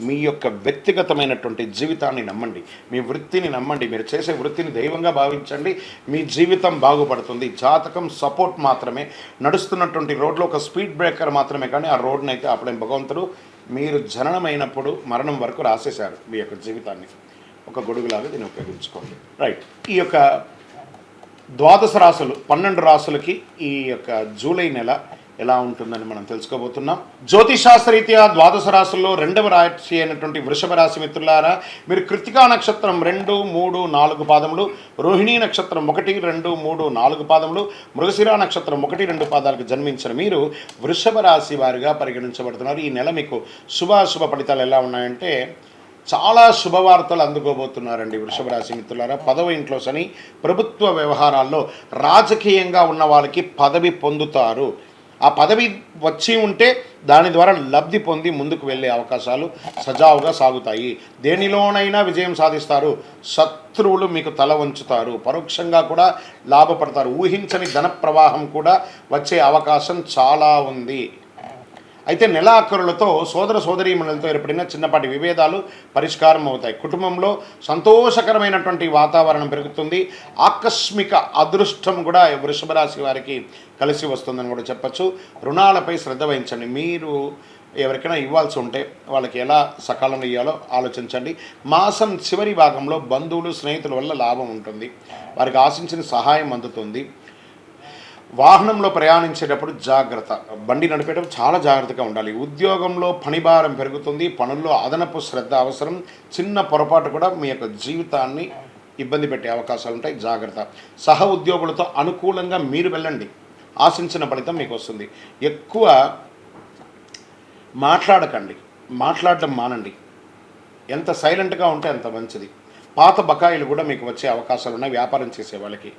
మీ యొక్క వ్యక్తిగతమైనటువంటి జీవితాన్ని నమ్మండి. మీ వృత్తిని నమ్మండి. మీరు చేసే వృత్తిని దైవంగా భావించండి. మీ జీవితం బాగుపడుతుంది. జాతకం సపోర్ట్ మాత్రమే. నడుస్తున్నటువంటి రోడ్లో ఒక స్పీడ్ బ్రేకర్ మాత్రమే కానీ ఆ రోడ్ని అయితే అప్పుడే భగవంతుడు మీరు జననమైనప్పుడు మరణం వరకు రాసేశారు మీ యొక్క జీవితాన్ని. ఒక గొడుగులాగా దీన్ని ఉపయోగించుకోండి. రైట్ ఈ యొక్క ద్వాదశ రాసులు పన్నెండు రాసులకి ఈ యొక్క జూలై నెల ఎలా ఉంటుందని మనం తెలుసుకోబోతున్నాం. జ్యోతిశాస్త్రరీత్యా ద్వాదశ రాశుల్లో రెండవ రాశి అయినటువంటి వృషభ రాశి మిత్రులారా మీరు కృతికా నక్షత్రం రెండు మూడు నాలుగు పాదములు రోహిణీ నక్షత్రం ఒకటి రెండు మూడు నాలుగు పాదములు మృగశిర నక్షత్రం ఒకటి రెండు పాదాలకు జన్మించిన మీరు వృషభ రాశి వారిగా పరిగణించబడుతున్నారు. ఈ నెల మీకు శుభాశుభ ఫలితాలు ఎలా ఉన్నాయంటే చాలా శుభవార్తలు అందుకోబోతున్నారండి వృషభ రాశి మిత్రులారా. పదవ ఇంట్లో శని ప్రభుత్వ వ్యవహారాల్లో రాజకీయంగా ఉన్న వాళ్ళకి పదవి పొందుతారు. ఆ పదవి వచ్చి ఉంటే దాని ద్వారా లబ్ధి పొంది ముందుకు వెళ్ళే అవకాశాలు సజావుగా సాగుతాయి. దేనిలోనైనా విజయం సాధిస్తారు. శత్రువులు మీకు తల వంచుతారు. పరోక్షంగా కూడా లాభపడతారు. ఊహించని ధన ప్రవాహం కూడా వచ్చే అవకాశం చాలా ఉంది. అయితే నెలాఖరులతో సోదర సోదరీమణులతో ఏర్పడిన చిన్నపాటి విభేదాలు పరిష్కారం అవుతాయి. కుటుంబంలో సంతోషకరమైనటువంటి వాతావరణం పెరుగుతుంది. ఆకస్మిక అదృష్టం కూడా వృషభ రాశి వారికి కలిసి వస్తుందని కూడా చెప్పచ్చు. రుణాలపై శ్రద్ధ వహించండి. మీరు ఎవరికైనా ఇవ్వాల్సి ఉంటే వాళ్ళకి ఎలా సకాలంలో ఇవ్వాలో ఆలోచించండి. మాసం చివరి భాగంలో బంధువులు స్నేహితుల వల్ల లాభం ఉంటుంది. వారికి ఆశించిన సహాయం అందుతుంది. వాహనంలో ప్రయాణించేటప్పుడు జాగ్రత్త. బండి నడిపేటప్పుడు చాలా జాగ్రత్తగా ఉండాలి. ఉద్యోగంలో పనిభారం పెరుగుతుంది. పనుల్లో అదనపు శ్రద్ధ అవసరం. చిన్న పొరపాటు కూడా మీ యొక్క జీవితాన్ని ఇబ్బంది పెట్టే అవకాశాలు ఉంటాయి. జాగ్రత్త. సహ ఉద్యోగులతో అనుకూలంగా మీరు వెళ్ళండి. ఆశించిన ఫలితం మీకు వస్తుంది. ఎక్కువ మాట్లాడకండి. మాట్లాడడం మానండి. ఎంత సైలెంట్గా ఉంటే అంత మంచిది. పాత బకాయిలు కూడా మీకు వచ్చే అవకాశాలు ఉన్నాయి. వ్యాపారం చేసే వాళ్ళకి.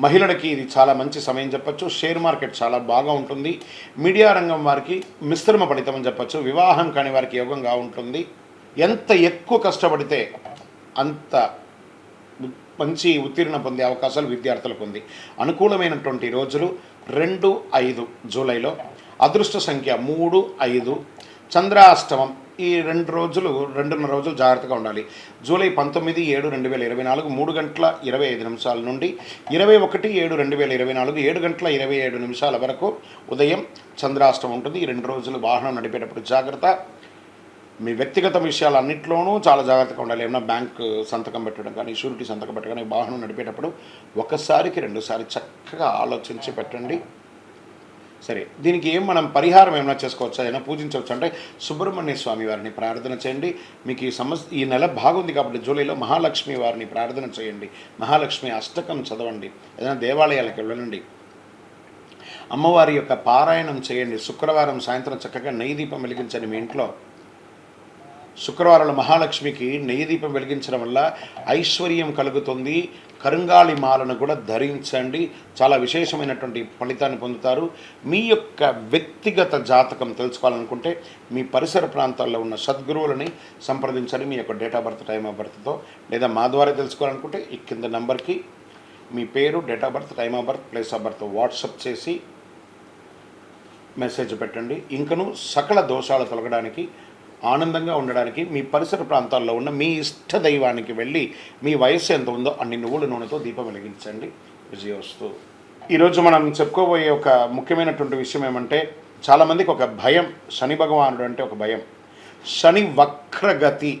మహిళలకి ఇది చాలా మంచి సమయం చెప్పచ్చు. షేర్ మార్కెట్ చాలా బాగా ఉంటుంది. మీడియా రంగం వారికి మిశ్రమ ఫలితం అని చెప్పచ్చు. వివాహం కాని వారికి యోగంగా ఉంటుంది. ఎంత ఎక్కువ కష్టపడితే అంత మంచి ఉత్తీర్ణ పొందే అవకాశాలు విద్యార్థులకు ఉంది. అనుకూలమైనటువంటి రోజులు రెండు ఐదు జూలైలో. అదృష్ట సంఖ్య మూడు ఐదు. చంద్రాష్టమం ఈ రెండు రోజులు రెండున్నర రోజులు జాగ్రత్తగా ఉండాలి. జూలై పంతొమ్మిది ఏడు రెండు వేల ఇరవై నాలుగు మూడు గంటల ఇరవై ఐదు నిమిషాల నుండి ఇరవై ఒకటి ఏడు రెండు వేల ఇరవై నాలుగు ఏడు గంటల ఇరవై ఏడు నిమిషాల వరకు ఉదయం చంద్రాష్టం ఉంటుంది. ఈ రెండు రోజులు వాహనం నడిపేటప్పుడు జాగ్రత్త. మీ వ్యక్తిగత విషయాలన్నింటిలోనూ చాలా జాగ్రత్తగా ఉండాలి. ఏమైనా బ్యాంక్ సంతకం పెట్టడం కానీ షూరిటీ సంతకం పెట్టడం కానీ వాహనం నడిపేటప్పుడు ఒకసారికి రెండుసారి చక్కగా ఆలోచించి పెట్టండి. సరే దీనికి ఏం మనం పరిహారం ఏమైనా చేసుకోవచ్చా? ఏమైనా పూజించవచ్చు? అంటే సుబ్రహ్మణ్య స్వామి వారిని ప్రార్థన చేయండి. మీకు ఈ సమస్య ఈ నెల బాగుంది కాబట్టి జూలైలో మహాలక్ష్మి వారిని ప్రార్థన చేయండి. మహాలక్ష్మి అష్టకం చదవండి. ఏదైనా దేవాలయాలకు వెళ్ళండి అమ్మవారి యొక్క పారాయణం చేయండి. శుక్రవారం సాయంత్రం చక్కగా నెయ్యి దీపం వెలిగించండి మీ ఇంట్లో. శుక్రవారం మహాలక్ష్మికి నెయ్యి దీపం వెలిగించడం వల్ల ఐశ్వర్యం కలుగుతుంది. కరుంగాళి మాలను కూడా ధరించండి. చాలా విశేషమైనటువంటి ఫలితాన్ని పొందుతారు. మీ యొక్క వ్యక్తిగత జాతకం తెలుసుకోవాలనుకుంటే మీ పరిసర ప్రాంతాల్లో ఉన్న సద్గురువులని సంప్రదించండి. మీ యొక్క date of birth time of బర్త్తో లేదా మా ద్వారా తెలుసుకోవాలనుకుంటే ఈ కింద నెంబర్కి మీ పేరు date of birth time of birth place of birth WhatsApp చేసి మెసేజ్ పెట్టండి. ఇంకను సకల దోషాలు తొలగడానికి ఆనందంగా ఉండడానికి మీ పరిసర ప్రాంతాల్లో ఉన్న మీ ఇష్ట దైవానికి వెళ్ళి మీ వయస్సు ఎంత ఉందో అన్ని నువ్వుల నూనెతో దీపం వెలిగించండి. విజయవస్తు ఈరోజు మనం చెప్పుకోబోయే ఒక ముఖ్యమైనటువంటి విషయం ఏమంటే చాలామందికి ఒక భయం శని భగవానుడు అంటే ఒక భయం. శని వక్రగతి.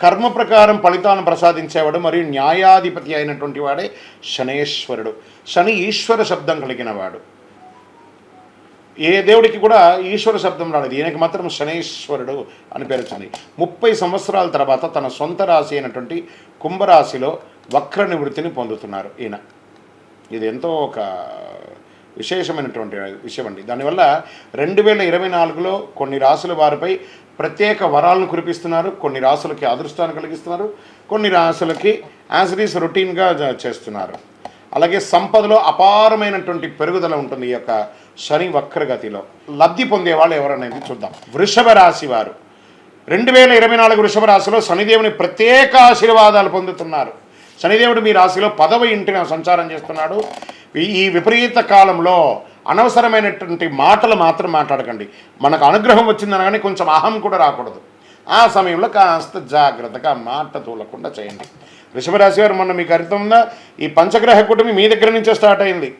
కర్మ ప్రకారం ఫలితాలను ప్రసాదించేవాడు మరియు న్యాయాధిపతి అయినటువంటి వాడే శనేశ్వరుడు. శని ఈశ్వర శబ్దం కలిగిన వాడు ఏ దేవుడికి కూడా ఈశ్వర శబ్దం రాలేదు. ఈయనకి మాత్రం శనేశ్వరుడు అని పేరు వచ్చింది. ముప్పై సంవత్సరాల తర్వాత తన సొంత రాశి అయినటువంటి కుంభరాశిలో వక్ర నివృత్తిని పొందుతున్నారు ఈయన. ఇది ఎంతో ఒక విశేషమైనటువంటి విషయం అండి. దానివల్ల రెండు వేల ఇరవై నాలుగులో కొన్ని రాసుల వారిపై ప్రత్యేక వరాలను కురిపిస్తున్నారు. కొన్ని రాసులకి అదృష్టాన్ని కలిగిస్తున్నారు. కొన్ని రాసులకి యాజరీస్ రొటీన్గా చేస్తున్నారు. అలాగే సంపదలో అపారమైనటువంటి పెరుగుదల ఉంటుంది ఈ యొక్క శని వక్రగతిలో. లబ్ధి పొందేవాళ్ళు ఎవరనేది చూద్దాం. వృషభ రాశి వారు. రెండు వేల ఇరవై నాలుగు వృషభ రాశిలో శనిదేవుని ప్రత్యేక ఆశీర్వాదాలు పొందుతున్నారు. శనిదేవుడు మీ రాశిలో పదవ ఇంటిన సంచారం చేస్తున్నాడు. ఈ- విపరీత కాలంలో అనవసరమైనటువంటి మాటలు మాత్రం మాట్లాడకండి. మనకు అనుగ్రహం వచ్చిందనగానే కొంచెం అహం కూడా రాకూడదు. ఆ సమయంలో కాస్త జాగ్రత్తగా మాట తూలకుండా చేయండి. వృషభరాశి వారు మొన్న మీకు అర్థం ఉందా? ఈ పంచగ్రహ కూటమి మీ దగ్గర నుంచే స్టార్ట్ అయింది.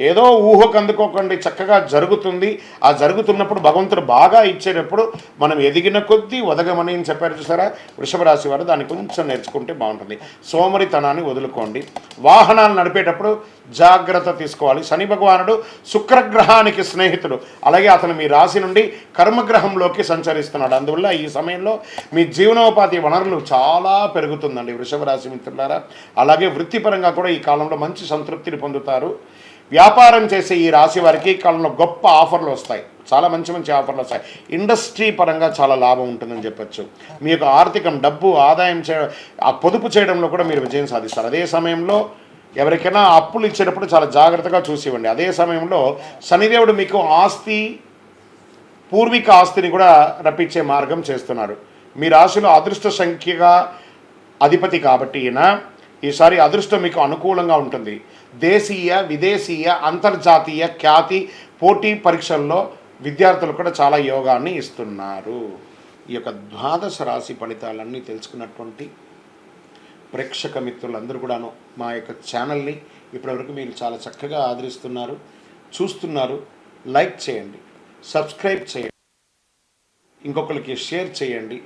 ఏదో ఊహకు అందుకోకండి చక్కగా జరుగుతుంది. ఆ జరుగుతున్నప్పుడు భగవంతుడు బాగా ఇచ్చేటప్పుడు మనం ఎదిగిన కొద్దీ వదగమని అని చెప్పారు చూసారా? వృషభరాశి వారు దాన్ని కొంచెం నేర్చుకుంటే బాగుంటుంది. సోమరితనాన్ని వదులుకోండి. వాహనాలు నడిపేటప్పుడు జాగ్రత్త తీసుకోవాలి. శని భగవానుడు శుక్రగ్రహానికి స్నేహితుడు. అలాగే అతను మీ రాశి నుండి కర్మగ్రహంలోకి సంచరిస్తున్నాడు. అందువల్ల ఈ సమయంలో మీ జీవనోపాధి వనరులు చాలా పెరుగుతుందండి వృషభ రాశి మిత్రులారా. అలాగే వృత్తిపరంగా కూడా ఈ కాలంలో మంచి సంతృప్తిని పొందుతారు. వ్యాపారం చేసే ఈ రాశి వారికి కాలంలో గొప్ప ఆఫర్లు వస్తాయి. చాలా మంచి మంచి ఆఫర్లు వస్తాయి. ఇండస్ట్రీ పరంగా చాలా లాభం ఉంటుందని చెప్పచ్చు. మీ యొక్క ఆర్థికం డబ్బు ఆదాయం చే ఆ పొదుపు చేయడంలో కూడా మీరు విజయం సాధిస్తారు. అదే సమయంలో ఎవరికైనా అప్పులు ఇచ్చేటప్పుడు చాలా జాగ్రత్తగా చూసి ఇవ్వండి అదే సమయంలో శనిదేవుడు మీకు ఆస్తి పూర్వీక ఆస్తిని కూడా రప్పించే మార్గం చేస్తున్నాడు మీ రాశిలో అదృష్ట సంఖ్యగా అధిపతి కాబట్టి ఈయన ఈసారి అదృష్టం మీకు అనుకూలంగా ఉంటుంది. దేశీయ విదేశీయ అంతర్జాతీయ ఖ్యాతి పోటీ పరీక్షల్లో విద్యార్థులు కూడా చాలా యోగాన్ని ఇస్తున్నారు. ఈ యొక్క ద్వాదశ రాశి ఫలితాలన్నీ తెలుసుకున్నటువంటి ప్రేక్షక మిత్రులందరూ కూడాను మా యొక్క ఛానల్ని ఇప్పటివరకు మీరు చాలా చక్కగా ఆదరిస్తున్నారు. చూస్తున్నారు. లైక్ చేయండి. సబ్స్క్రైబ్ చేయండి. ఇంకొకరికి షేర్ చేయండి.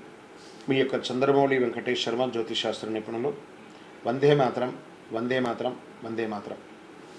మీ యొక్క చంద్రమౌళి వెంకటేశ్వర్మ జ్యోతిష్ శాస్త్ర నిపుణులు. వందే మాత్రం వందే మాత్రం వందే మాత్రం.